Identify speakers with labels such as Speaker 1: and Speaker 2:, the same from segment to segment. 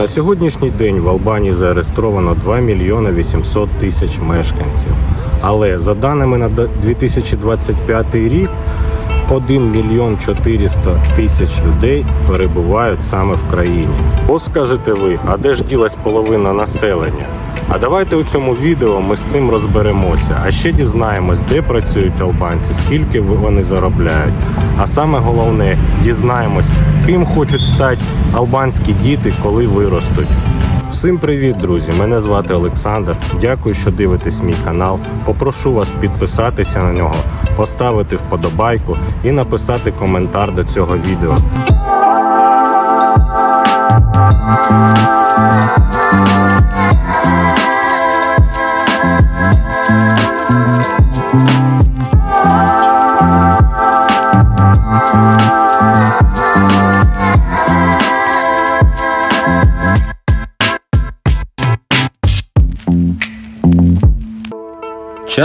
Speaker 1: На сьогоднішній день в Албанії зареєстровано 2 мільйони 800 тисяч мешканців. Але за даними на 2025 рік, 1 мільйон 400 тисяч людей перебувають саме в країні. Ось скажете ви, а де ж ділась половина населення? А давайте у цьому відео ми з цим розберемося. А ще дізнаємось, де працюють албанці, скільки вони заробляють. А саме головне, дізнаємось, ким хочуть стати албанські діти, коли виростуть. Всім привіт, друзі! Мене звати Олександр. Дякую, що дивитесь мій канал. Попрошу вас підписатися на нього, поставити вподобайку і написати коментар до цього відео.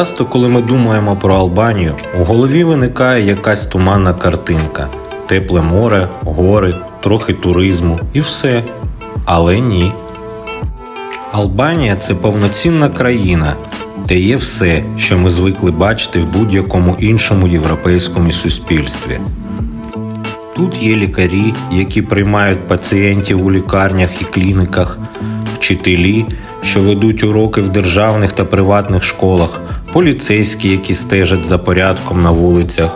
Speaker 1: Часто, коли ми думаємо про Албанію, у голові виникає якась туманна картинка: тепле море, гори, трохи туризму і все. Але ні. Албанія це повноцінна країна, де є все, що ми звикли бачити в будь-якому іншому європейському суспільстві. Тут є лікарі, які приймають пацієнтів у лікарнях і клініках, вчителі, що ведуть уроки в державних та приватних школах, поліцейські, які стежать за порядком на вулицях.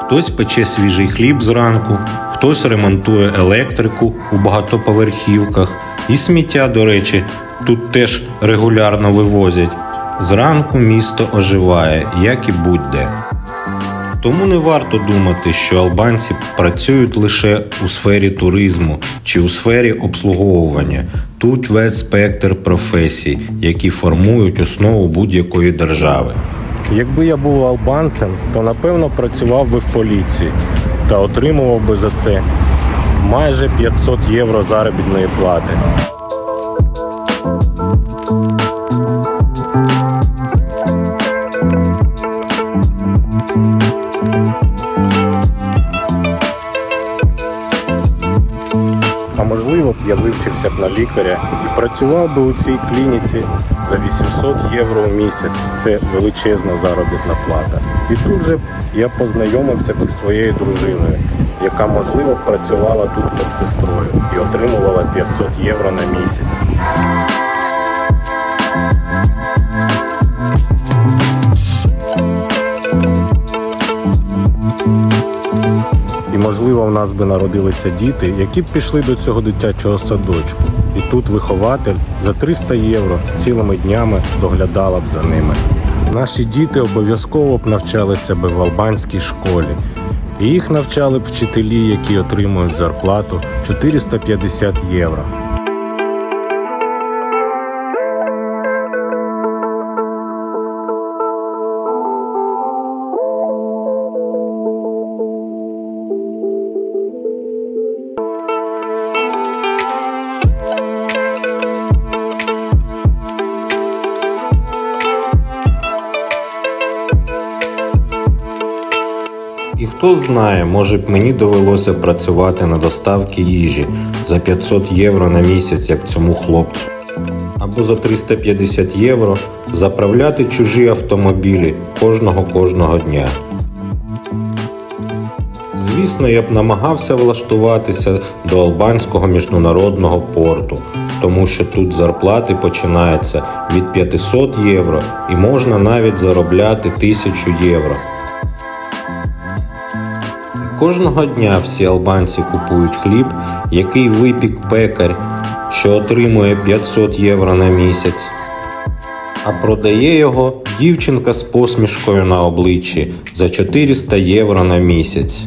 Speaker 1: Хтось пече свіжий хліб зранку, хтось ремонтує електрику у багатоповерхівках, і сміття, до речі, тут теж регулярно вивозять. Зранку місто оживає, як і будь-де. Тому не варто думати, що албанці працюють лише у сфері туризму чи у сфері обслуговування. Тут весь спектр професій, які формують основу будь-якої держави. Якби я був албанцем, то напевно працював би в поліції та отримував би за це майже 500 євро заробітної плати. Вивчився б на лікаря і працював би у цій клініці за 800 євро в місяць. Це величезна заробітна плата. І тут же б я познайомився б зі своєю дружиною, яка можливо працювала тут медсестрою і отримувала 500 євро на місяць. Можливо в нас би народилися діти, які б пішли до цього дитячого садочку. І тут вихователь за 300 євро цілими днями доглядала б за ними. Наші діти обов'язково б навчалися би в албанській школі. І їх навчали б вчителі, які отримують зарплату 450 євро. Хто знає, може б мені довелося працювати на доставки їжі за 500 євро на місяць, як цьому хлопцю. Або за 350 євро заправляти чужі автомобілі кожного кожного дня. Звісно, я б намагався влаштуватися до албанського міжнародного порту, тому що тут зарплати починаються від 500 євро і можна навіть заробляти 1000 євро. Кожного дня всі албанці купують хліб, який випік пекар, що отримує 500 євро на місяць. А продає його дівчинка з посмішкою на обличчі за 400 євро на місяць.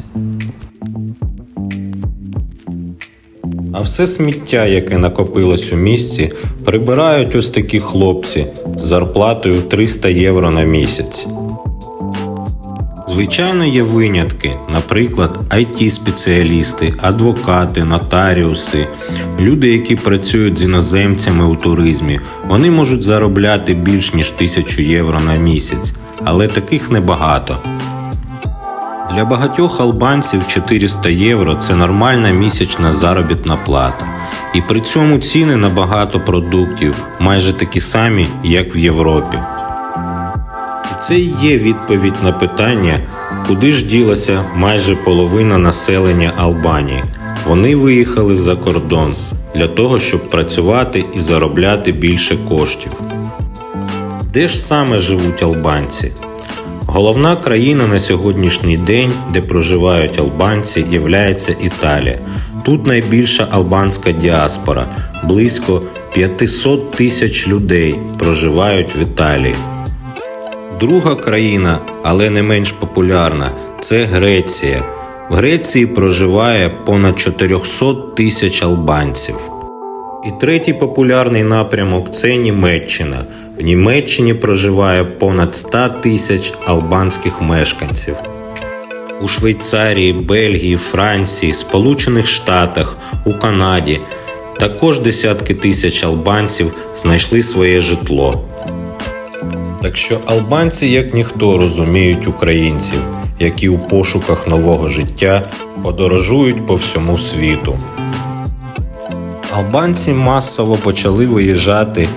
Speaker 1: А все сміття, яке накопилось у місті, прибирають ось такі хлопці з зарплатою 300 євро на місяць. Звичайно, є винятки, наприклад, it спеціалісти адвокати, нотаріуси, люди, які працюють з іноземцями у туризмі. Вони можуть заробляти більш ніж 1000 євро на місяць, але таких небагато. Для багатьох албанців 400 євро це нормальна місячна заробітна плата. І при цьому ціни на багато продуктів майже такі самі, як в Європі. Це і є відповідь на питання, куди ж ділася майже половина населення Албанії. Вони виїхали за кордон для того, щоб працювати і заробляти більше коштів. Де ж саме живуть албанці? Головна країна на сьогоднішній день, де проживають албанці, являється Італія. Тут найбільша албанська діаспора, близько 500 тисяч людей проживають в Італії. Друга країна, але не менш популярна, це Греція. В Греції проживає понад 400 тисяч албанців. І третій популярний напрямок це Німеччина. В Німеччині проживає понад 100 тисяч албанських мешканців. У Швейцарії, Бельгії, Франції, Сполучених Штатах, у Канаді також десятки тисяч албанців знайшли своє житло. Так що албанці, як ніхто, розуміють українців, які у пошуках нового життя подорожують по всьому світу. Албанці масово почали виїжджати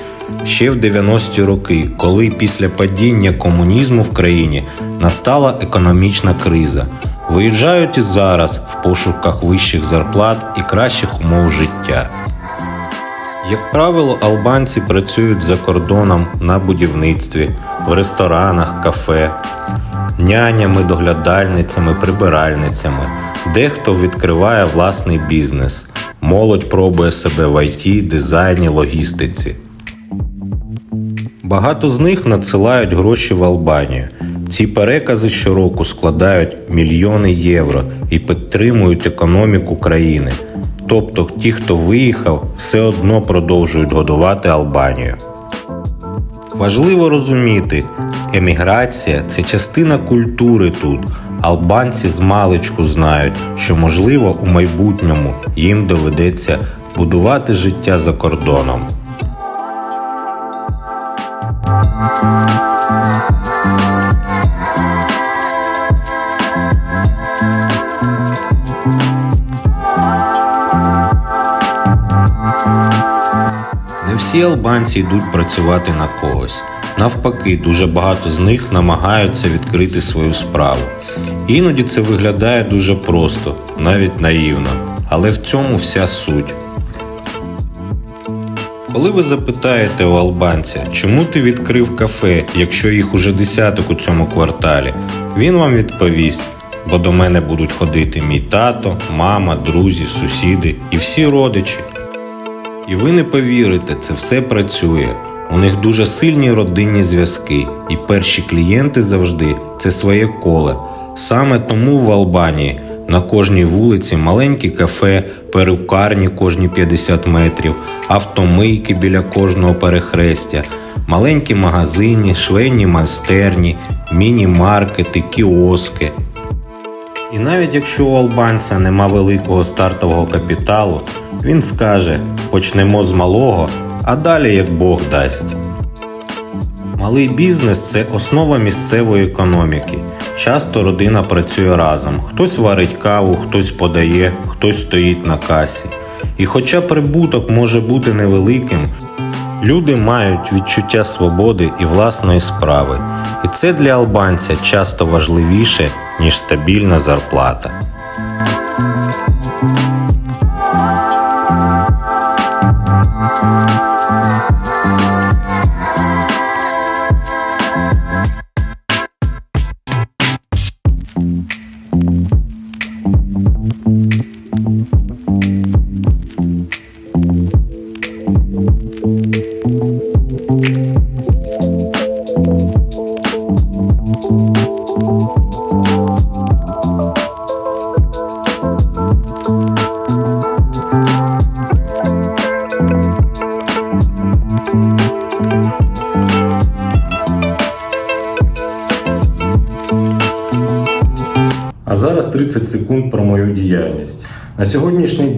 Speaker 1: ще в 90-ті роки, коли після падіння комунізму в країні настала економічна криза. Виїжджають і зараз в пошуках вищих зарплат і кращих умов життя. Як правило, албанці працюють за кордоном на будівництві, в ресторанах, кафе, нянями, доглядальницями, прибиральницями. Дехто відкриває власний бізнес. Молодь пробує себе в ІТ, дизайні, логістиці. Багато з них надсилають гроші в Албанію. Ці перекази щороку складають мільйони євро і підтримують економіку країни. Тобто ті, хто виїхав, все одно продовжують годувати Албанію. Важливо розуміти, еміграція це частина культури тут. Албанці з маличку знають, що можливо у майбутньому їм доведеться будувати життя за кордоном. Всі албанці йдуть працювати на когось. Навпаки, дуже багато з них намагаються відкрити свою справу. Іноді це виглядає дуже просто, навіть наївно, але в цьому вся суть. Коли ви запитаєте у албанця, чому ти відкрив кафе, якщо їх уже десяток у цьому кварталі, він вам відповість, бо до мене будуть ходити мій тато, мама, друзі, сусіди і всі родичі. І ви не повірите, це все працює. У них дуже сильні родинні зв'язки, і перші клієнти завжди це своє коле. Саме тому в Албанії на кожній вулиці маленькі кафе, перукарні кожні 50 метрів, автомийки біля кожного перехрестя, маленькі магазини, швейні майстерні, міні-маркети, кіоски. І навіть якщо у албанця нема великого стартового капіталу, він скаже: почнемо з малого, а далі як Бог дасть. Малий бізнес це основа місцевої економіки. Часто родина працює разом. Хтось варить каву, хтось подає, хтось стоїть на касі. І хоча прибуток може бути невеликим, люди мають відчуття свободи і власної справи. І це для албанця часто важливіше, ніж стабільна зарплата.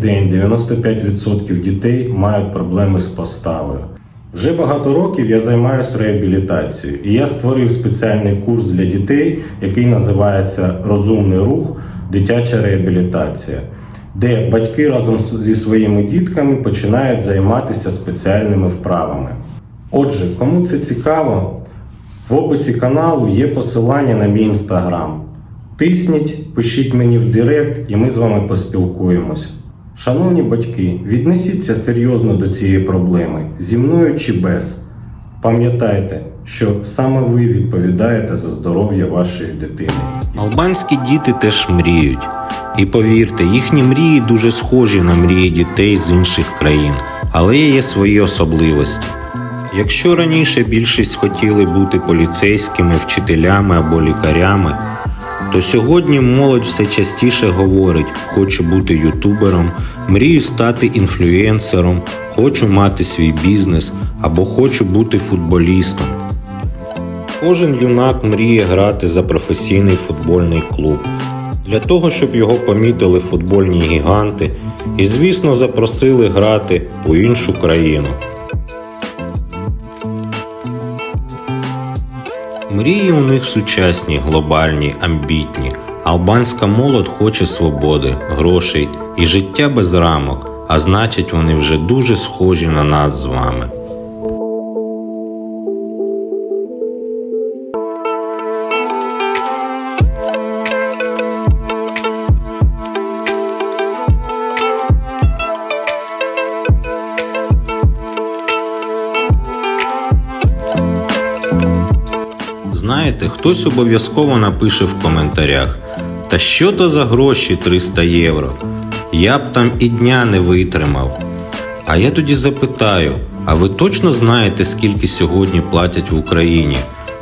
Speaker 1: День 95% дітей мають проблеми з поставою. Вже багато років я займаюся реабілітацією, і я створив спеціальний курс для дітей, який називається Розумний рух, дитяча реабілітація. де батьки разом зі своїми дітками починають займатися спеціальними вправами. Отже, кому це цікаво, в описі каналу є посилання на мій інстаграм. Тисніть, пишіть мені в Директ, і ми з вами поспілкуємось. Шановні батьки, віднесіться серйозно до цієї проблеми, зі мною чи без. Пам'ятайте, що саме ви відповідаєте за здоров'я вашої дитини. Албанські діти теж мріють. І повірте, їхні мрії дуже схожі на мрії дітей з інших країн, але є свої особливості. Якщо раніше більшість хотіли бути поліцейськими, вчителями або лікарями, то сьогодні молодь все частіше говорить: хочу бути ютубером, мрію стати інфлюенсером, хочу мати свій бізнес або хочу бути футболістом. Кожен юнак мріє грати за професійний футбольний клуб. Для того, щоб його помітили футбольні гіганти і, звісно, запросили грати у іншу країну. Мрії у них сучасні, глобальні, амбітні. Албанська молодь хоче свободи, грошей і життя без рамок, а значить, вони вже дуже схожі на нас з вами. Знаєте, хтось обов'язково напише в коментарях: Та що то за гроші 300 євро? Я б там і дня не витримав. А я тоді запитаю: а ви точно знаєте, скільки сьогодні платять в Україні?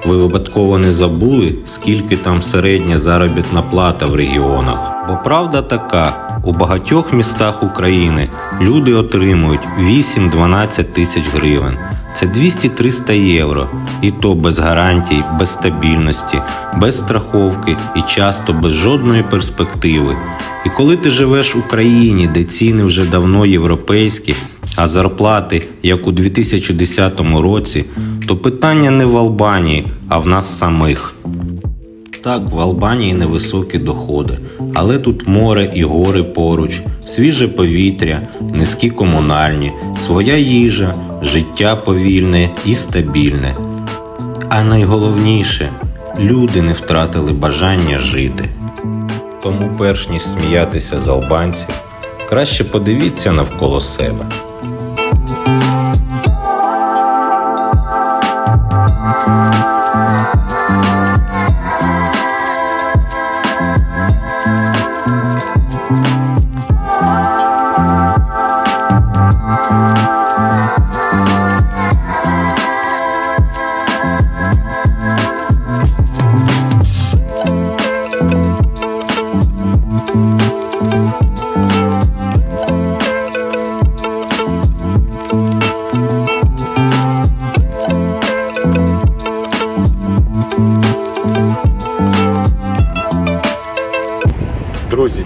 Speaker 1: Ви випадково не забули, скільки там середня заробітна плата в регіонах? Бо правда така: у багатьох містах України люди отримують 8-12 тисяч гривень. Це 200-300 євро, і то без гарантій, без стабільності, без страховки і часто без жодної перспективи. І коли ти живеш в Україні, де ціни вже давно європейські, а зарплати як у 2010 році, то питання не в Албанії, а в нас самих. Так, в Албанії невисокі доходи, але тут море і гори поруч, свіже повітря, низькі комунальні, своя їжа, життя повільне і стабільне. А найголовніше, люди не втратили бажання жити. Тому, перш ніж сміятися з албанців, краще подивіться навколо себе.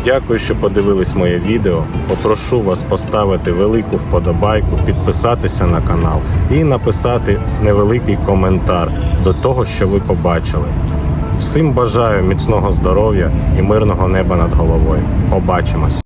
Speaker 1: Дякую, що подивились моє відео. Попрошу вас поставити велику вподобайку, підписатися на канал і написати невеликий коментар до того, що ви побачили. Всім бажаю міцного здоров'я і мирного неба над головою. Побачимось!